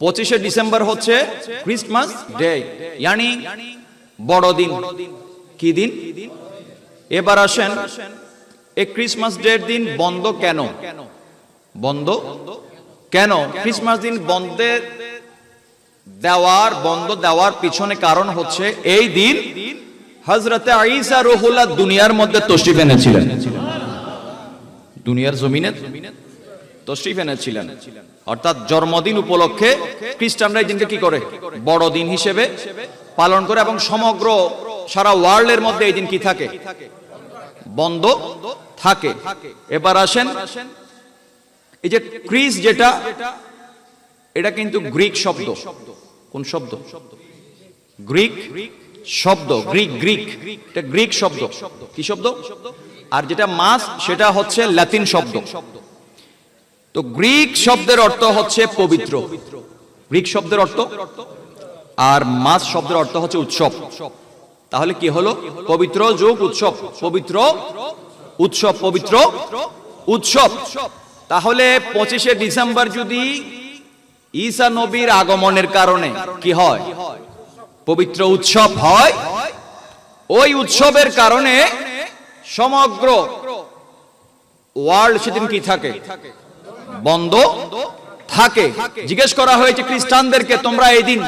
পঁচিশে ডিসেম্বর হচ্ছে Christmas day ইয়ানি, বড়দিন। কি দিন? এবার আসেন, এই ক্রিসমাস ডের দিন বন্ধ কেন? বন্ধ? কেন? ক্রিসমাস দিন বন্ধে দেওয়ার, বন্ধ দেওয়ার পিছনে কারণ হচ্ছে এই দিন হজরতে আইসা রহুল্লাহ দুনিয়ার মধ্যে তশরিফ এনেছিলেন। দুনিয়ার জমিনে তশরিফ এনেছিলেন। অর্থাৎ জন্মদিন উপলক্ষে খ্রিস্টানরা দিনকে কি করে? বড়দিন হিসেবে পালন করে এবং সমগ্র সারা ওয়ার্ল্ডের মধ্যে এই দিন কি থাকে? বন্ধ থাকে। এবার আসেন, এই যে ক্রিস যেটা, এটা কিন্তু গ্রিক শব্দ। কোন শব্দ? গ্রিক শব্দ, গ্রিক গ্রিক। এটা গ্রিক শব্দ। কি শব্দ? আর যেটা মাস, সেটা হচ্ছে ল্যাতিন শব্দ। তো গ্রিক শব্দের অর্থ হচ্ছে পবিত্র। গ্রিক শব্দের অর্থ? আর মাস শব্দের অর্থ হচ্ছে উৎসব। তাহলে কি হলো? পবিত্র যোগ উৎসব। পবিত্র উৎসব পবিত্র উৎসব। তাহলে পঁচিশে ডিসেম্বর যদি ঈসা নবীর আগমনের কারণে কি হয়? পবিত্র উৎসব হয়। ওই উৎসবের কারণে সমগ্র ওয়ার্ল্ড সেদিন কি থাকে? বন্ধ থাকে। জিজ্ঞেস করা হয়েছে, খ্রিস্টানদেরকে তোমরা এই দিন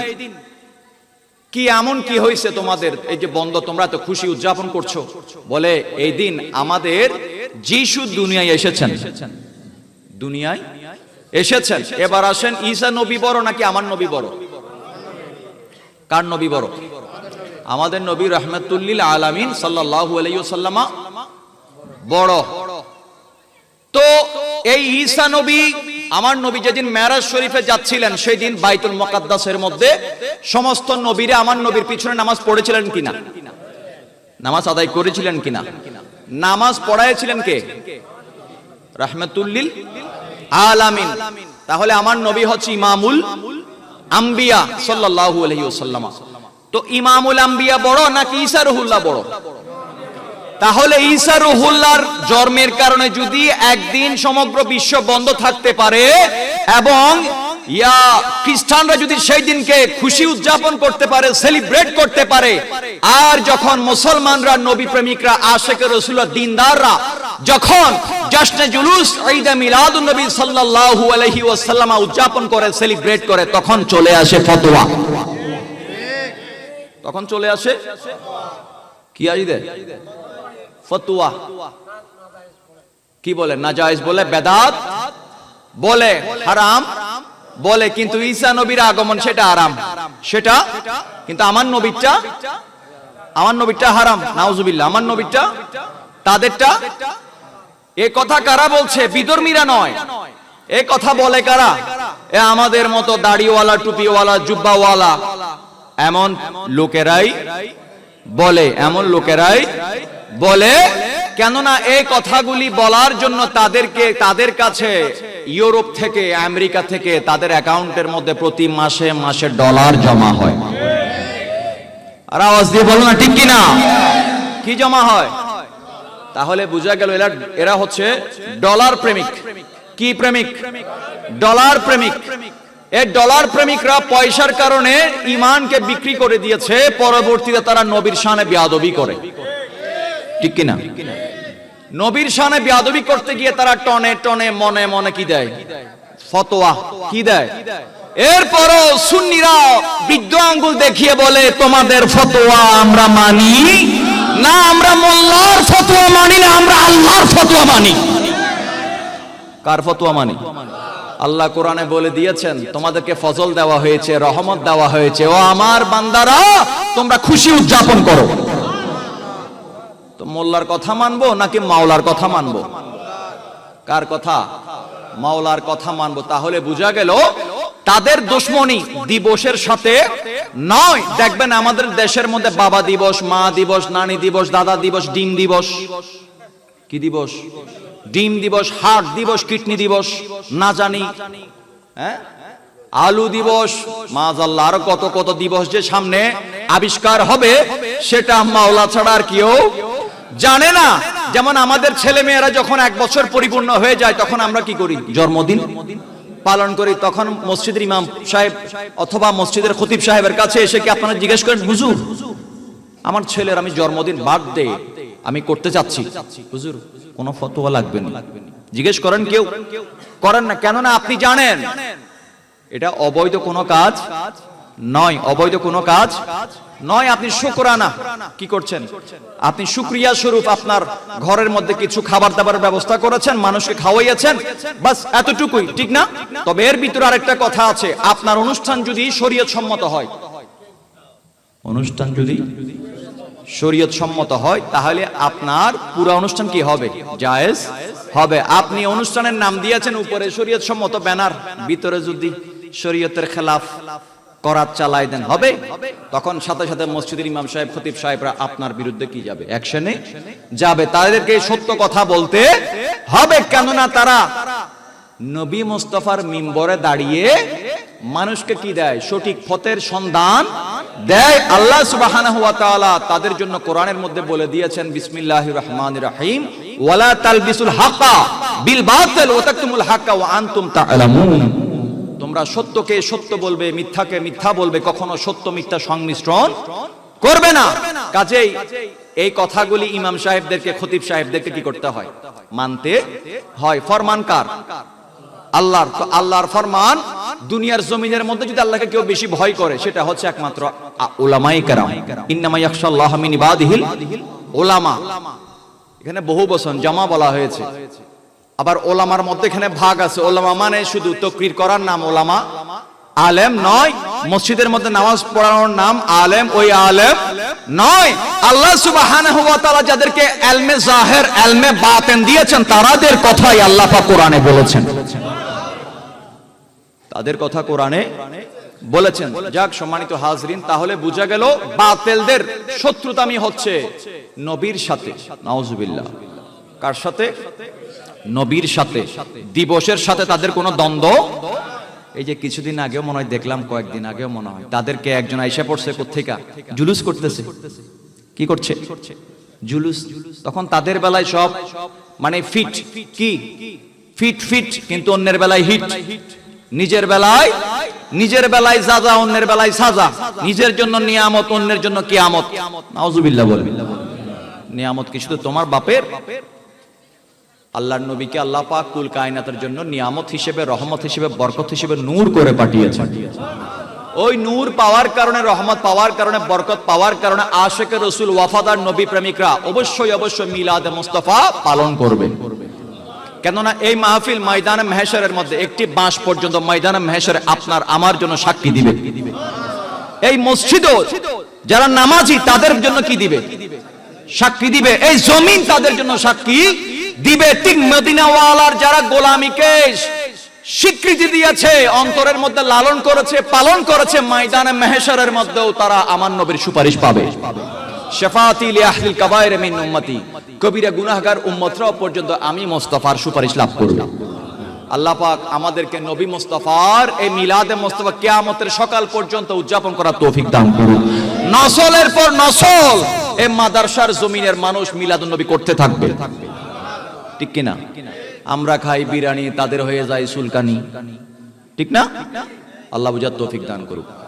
কি এমন কি হয়েছে তোমাদের? এই যে বন্ধ, তোমরা তো খুশি উদযাপন করছ। বলে, এই দিন আমাদের যিশু দুনিয়ায় এসেছেন। দুনিয়ায় এসেছেন। এবার আসেন, ঈসা নবী বড় নাকি আমার নবী বড়? কার নবী বড়? আমাদের নবী রহমতুল্লিল আলামিন সাল্লাল্লাহু আলাইহি ওয়াসাল্লামা বড়। তো এই ঈসা নবী, আমার নবী যেদিন মেরাজ শরীফে যাচ্ছিলেন সেই দিন বাইতুল মুকাদ্দাসের মধ্যে সমস্ত নবীরা আমার নবীর পিছনে নামাজ পড়েছিলেন কিনা? নামাজ আদায় করেছিলেন কিনা? নামাজ পড়াইছিলেন কে? রাহমাতুল্লিল আলামিন। তাহলে আমার নবী হচ্ছে ইমামুল আম্বিয়া সাল্লাল্লাহু আলাইহি ওয়াসাল্লাম। তো ইমামুল আম্বিয়া বড় নাকি ঈসা রুহুল্লাহ বড়? তাহলে ঈসা রুহুল্লাহর জন্মের কারণে যদি একদিন সমগ্র বিশ্ব বন্ধ থাকতে পারে, এবং ইয়া খ্রিস্টানরা যদি সেই দিনকে খুশি উদযাপন করতে পারে, সেলিব্রেট করতে পারে, আর যখন মুসলমানরা, নবী প্রেমিকরা আশেকে রসুল্লাহ দিনদাররা যখন জশ্নে জুলুস, ঈদে মিলাদুন নবী সাল্লাল্লাহু আলাইহি ওয়াসাল্লাম উদযাপন করে, সেলিব্রেট করে, তখন চলে আসে ফতোয়া। তখন চলে আসে কি আইদে ফতুয়া। কি বলে? নাজায়েজ বলে বেদাত? বলে হারাম? বলে কিন্তু ঈসা নবীর আগমন সেটা আরাম। সেটা কিন্তু আমার নবীরটা আমার নবীরটা হারাম। নাউজুবিল্লাহ, আমার নবীরটা তাদেরটা? এ কথা কারা বলছে? বিধর্মীরা নয়। এ কথা বলে কারা? এ আমাদের মতো দাড়িওয়ালা, টুপিওয়ালা, জুব্বাওয়ালা। এমন লোকেরাই বলে, এমন লোকেরাই বলে, কেননা এই কথাগুলি বলার জন্য তাদেরকে, তাদের কাছে, ইউরোপ থেকে, আমেরিকা থেকে, তাদের অ্যাকাউন্টের মধ্যে প্রতি মাসে মাসে ডলার জমা হয়। আর আওয়াজ দিয়ে বলো না, ঠিক কিনা? কি জমা হয়? তাহলে বোঝা গেল এরা এরা হচ্ছে ডলার প্রেমিক। কি প্রেমিক? ডলার প্রেমিক। এই ডলার প্রেমিকরা পয়সার কারণে ইমানকে বিক্রি করে দিয়েছে, পরবর্তীতে তারা নবীর শানে বিয়াদবি করে। ঠিক কিনা? নবীর শানে বিয়াদবি করতে গিয়ে তারা টনে টনে, মনে মনে কি দেয়? ফতোয়া কি দেয়? এরপরও সুন্নিরা বৃদ্ধ আঙ্গুল দেখিয়ে বলে, তোমাদের ফতোয়া আমরা মানি? না, আমরা মোল্লার ফতোয়া মানি না, আমরা আল্লাহর ফতোয়া মানি। কার ফতোয়া মানি? আল্লাহ কোরআনে বলে দিয়েছেন, তোমাদেরকে ফজল দেওয়া হয়েছে, রহমত দেওয়া হয়েছে। ও আমার বান্দারা, তোমরা খুশি উদযাপন করো। মোল্লার কথা মানবো নাকি মাওলার কথা মানবো? কার কথা? মাওলার কথা মানবো। তাহলে বোঝা গেল, তাদের দুশ্মনী দিবসের সাথে নয়। দেখবেন আমাদের দেশের মধ্যে বাবা দিবস, মা দিবস, নানি দিবস, দাদা দিবস, ডিম দিবস। কি দিবস? ডিম দিবস হার্ট দিবস, কিডনি দিবস। না জানি। হ্যাঁ? আলু দিবস, মাজাল্লাহ, আরও কত কত দিবস যে সামনে আবিষ্কার হবে, সেটা মাওলা ছাড়া আর কেউ জানে না। যেমন আমাদের ছেলে মেয়েরা যখন এক বছর পরিপূর্ণ হয়ে যায়, তখন আমরা কি করি? জন্মদিন পালন করি। তখন মসজিদের ইমাম সাহেব অথবা মসজিদের খতিব সাহেবের কাছে এসে কি আপনারা জিজ্ঞেস করেন, হুজুর, আমার ছেলের আমি জন্মদিন বার্থডে, আমি করতে চাচ্ছি। হুজুর, কোনো ফতোয়া লাগবে না। জিজ্ঞেস করেন কেউ। করেন না। কেননা আপনি জানেন, এটা অবৈধ কোনো কাজ নয়। অবৈধ কোনো কাজ নয় আপনি শুকরানা। কি করছেন? আপনি শুক্রিয়া স্বরূপ আপনার ঘরের মধ্যে কিছু খাবার দাবার ব্যবস্থা করেছেন মানুষকে খাওয়াইয়েছেন। বাস এতটুকুই ঠিক না? তবে এর ভিতরে আরেকটা কথা আছে আপনার অনুষ্ঠান যদি শরীয়ত সম্মত হয়। অনুষ্ঠান যদি? শরীয়ত সম্মত হয় তাহলে আপনার পুরো অনুষ্ঠান কি হবে? জায়েজ? হবে। আপনি অনুষ্ঠানের নাম দিয়েছেন উপরে শরীয়ত সম্মত ব্যানার ভিতরে যদি শরীয়তের খেলাফ করাত চালাই দেন। হবে? তখন সাথে সাথে মসজিদের ইমাম সাহেব খতিব সাহেবরা আপনার বিরুদ্ধে কি যাবে? অ্যাকশনে যাবে। তাদেরকে সত্য কথা বলতে হবে। কেননা তারা নবী মুস্তফার মিম্বরে দাঁড়িয়ে মানুষকে কি দেয়? সঠিক পথের সন্ধান দেয়। আল্লাহ তাআলা তাদের জন্য কোরআনের মধ্যে বলে দিয়েছেন বিসমিল্লাহির রহমানির রহিম ওয়ালা তালবিসুল হাক্কা বিল বাতিল ওয়া তাকতুমুল হাক্কা ওয়া আনতুম তা'লামুন তোমরা সত্যকে সত্য বলবে, মিথ্যাকে মিথ্যা বলবে, কখনো সত্য মিথ্যা সংমিশ্রণ করবে না। কাজেই এই কথাগুলি ইমাম সাহেবদেরকে, খতিব সাহেবদেরকে কি করতে হয়? মানতে হয়। ফরমান কার? আল্লাহর, তো আল্লাহর ফরমান দুনিয়ার জমিনের মধ্যে যদি আল্লাহকে কেউ বেশি ভয় করে, সেটা হচ্ছে একমাত্র উলামায়ে কেরাম। ইন্নামা ইয়াখশাল্লাহ মিন ইবাদিহিল উলামা। এখানে বহু বচন, জামা বলা হয়েছে। আবার ওলামার মধ্যে এখানে ভাগ আছে। ওলামা মানে শুধু তকরির করার নাম ওলামা। আলেম নয়, মসজিদের মধ্যে নামাজ পড়ানোর নাম আলেম। ওই আলেম নয়। আল্লাহ সুবহানাহু যাদেরকে এলমে জাহের, এলমে বাতেন দিয়েছেন, তারাদের কথাই আল্লাহ কোরআনে বলেছেন। তাদের কথা কোরআনে বলেছেন। যাক, সম্মানিত হাজরিন, তাহলে বোঝা গেল বাতেলদের শত্রুতামি হচ্ছে নবীর সাথে। নাউজুবিল্লাহ। কার সাথে? নবীর সাথে, দিবসের সাথে তাদের কোনো দ্বন্দ্ব? এই যে কিছুদিন আগেও মনে হয় দেখলাম, কয়েকদিন আগেও মনে হয়। তাদেরকে একজন আইসা পড়ছে কোথেকা জুলুস করতেছে। কি করছে? জুলুস। তখন তাদের বেলায় সব মানে ফিট, কি? ফিট ফিট, কিন্তু অন্যের বেলায় হিট। নিজের বেলায় নিজের বেলায় সাজা, অন্যের বেলায় সাজা। নিজের জন্য নিয়ামত, অন্যের জন্য কিয়ামত। নাউজুবিল্লাহ বলে। নিয়ামত কি শুধু তোমার বাপের বাপের। আল্লাহর নবীকে আল্লাহ পাক কুল কায়নাতের জন্য নিয়ামত হিসেবে, রহমত হিসেবে, বরকত হিসেবে নূর করে পাঠিয়েছেন। ওই নূর পাওয়ার কারণে, রহমত পাওয়ার কারণে, বরকত পাওয়ার কারণে আশেকে রসুল, ওয়াফাদার নবী প্রেমিকরা অবশ্যই অবশ্যই মিলাদ মুস্তফা পালন করবে। কেননা এই মাহফিল ময়দানে মেহেশ্বরের মধ্যে, একটি বাঁশ পর্যন্ত ময়দানে মেহেশ্বরে আপনার, আমার জন্য সাক্ষী দিবে। এই মসজিদও যারা নামাজি, তাদের জন্য কি দিবে? সাক্ষী দিবে। এই জমিন তাদের জন্য সাক্ষী দিবে ঠিক মদিনাওয়ালার যারা গোলামীকে স্বীকৃতি দিয়েছে, অন্তরের মধ্যে লালন করেছে, পালন করেছে, ময়দানে মেহেশ্বরের মধ্যেও তারা আমার নবীর সুপারিশ পাবে। শেফাতি মিন উম্মতি। কবিরা গুনাহগার উম্মতরাও পর্যন্ত আমি সুপারিশ লাভ আল্লাহ পাক আমাদেরকে নবী মোস্তফার এই মিলাদে কিয়ামতের সকাল পর্যন্ত উদযাপন করার তৌফিক দান করুন। নসলের পর নসল। এই মাদারসার জমিনের মানুষ মিলাদুন নবী করতে থাকবে। ঠিক কিনা? আমরা খাই বিরিয়ানি, তাদের হয়ে যায় সুলকানি। ঠিক না? আল্লাহ বুঝার তৌফিক দান করুক।